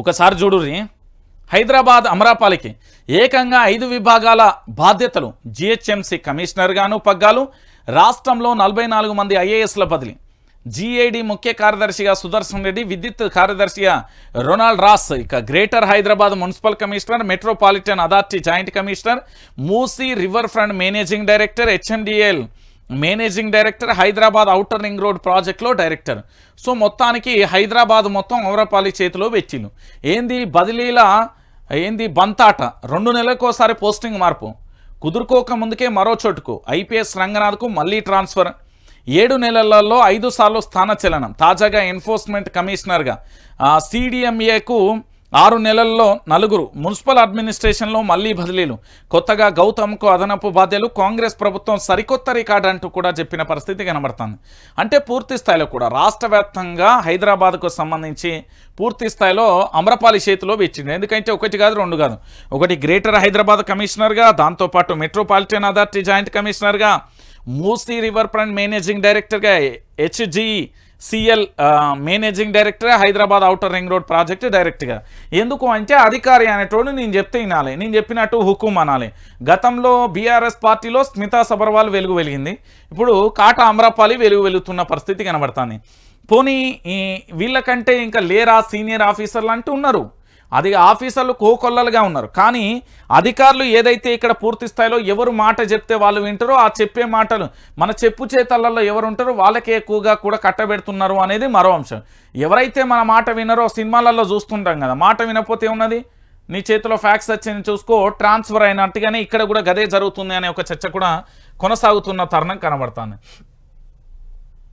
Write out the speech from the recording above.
ఒకసారి చూడుర్రి. హైదరాబాద్ అమరాపాలికి ఏకంగా ఐదు విభాగాల బాధ్యతలు జిహెచ్ఎంసీ కమిషనర్గాను పగ్గాలు రాష్ట్రంలో నలభై నాలుగు మంది ఐఏఎస్ల బదిలీ. జీఏడి ముఖ్య కార్యదర్శిగా సుదర్శన్ రెడ్డి విద్యుత్ కార్యదర్శిగా రొనాల్డ్ రాస్ ఇక greater Hyderabad municipal commissioner metropolitan authority joint commissioner Musi river front managing director HMDL managing director Hyderabad outer ring road ప్రాజెక్ట్లో డైరెక్టర్. సో మొత్తానికి హైదరాబాద్ మొత్తం అమరపాలి చేతిలో వెచ్చిలు ఏంది బదిలీల ఏంది బంతాట? రెండు నెలలకోసారి పోస్టింగ్ మార్పు. కుదురుకోక ముందుకే మరో చోటుకు. ఐపీఎస్ రంగనాథ్కు మళ్ళీ ట్రాన్స్ఫర్. ఏడు నెలలలో ఐదు సార్లు స్థానచలనం తాజాగా ఎన్ఫోర్స్మెంట్ కమిషనర్గా సిడిఎంఏకు ఆరు నెలల్లో నలుగురు మున్సిపల్ అడ్మినిస్ట్రేషన్లో మళ్ళీ బదిలీలు. కొత్తగా గౌతమ్కు అదనపు బాధ్యతలు కాంగ్రెస్ ప్రభుత్వం సరికొత్త రికార్డు అంటూ కూడా చెప్పిన పరిస్థితి కనబడుతుంది. అంటే పూర్తి స్థాయిలో కూడా రాష్ట్ర వ్యాప్తంగా హైదరాబాద్కు సంబంధించి పూర్తి స్థాయిలో అమరపాలి చేతిలో వెచ్చింది ఎందుకంటే ఒకటి కాదు రెండు కాదు. ఒకటి గ్రేటర్ హైదరాబాద్ కమిషనర్గా దాంతోపాటు మెట్రోపాలిటన్ అథారిటీ జాయింట్ కమిషనర్గా మూసీ రివర్ ఫ్రంట్ మేనేజింగ్ డైరెక్టర్గా HGCL managing director Hyderabad outer ring road project డైరెక్ట్గా. ఎందుకు అంటే అధికారి అనేటోడు నేను చెప్తే వినాలి. నేను చెప్పినట్టు హుకుం అనాలి. గతంలో బీఆర్ఎస్ పార్టీలో స్మితా సబర్వాల్ వెలుగు వెలిగింది. ఇప్పుడు కాటా అమరాపాలి వెలుగు వెలుగుతున్న పరిస్థితి కనబడుతుంది. పోనీ ఈ వీళ్ళకంటే ఇంకా లేరా సీనియర్ ఆఫీసర్లు అంటూ ఉన్నారు. అది ఆఫీసర్లు కోకొల్లలుగా ఉన్నారు. కానీ అధికారులు ఏదైతే ఇక్కడ పూర్తి స్థాయిలో ఎవరు మాట చెప్తే వాళ్ళు వింటారో ఆ చెప్పే మాటలు మన చెప్పు చేతలలో ఎవరు ఉంటారో వాళ్ళకే ఎక్కువగా కూడా కట్టబెడుతున్నారు అనేది మరో అంశం. ఎవరైతే మన మాట వినరో సినిమాలలో చూస్తుంటాం కదా మాట వినకపోతే ఉన్నది నీ చేతిలో ఫ్యాక్స్ వచ్చింది చూసుకో ట్రాన్స్ఫర్ అయినట్టుగానే ఇక్కడ కూడా గదే జరుగుతుంది అనే ఒక చర్చ కూడా కొనసాగుతున్న తరుణం కనబడుతుంది.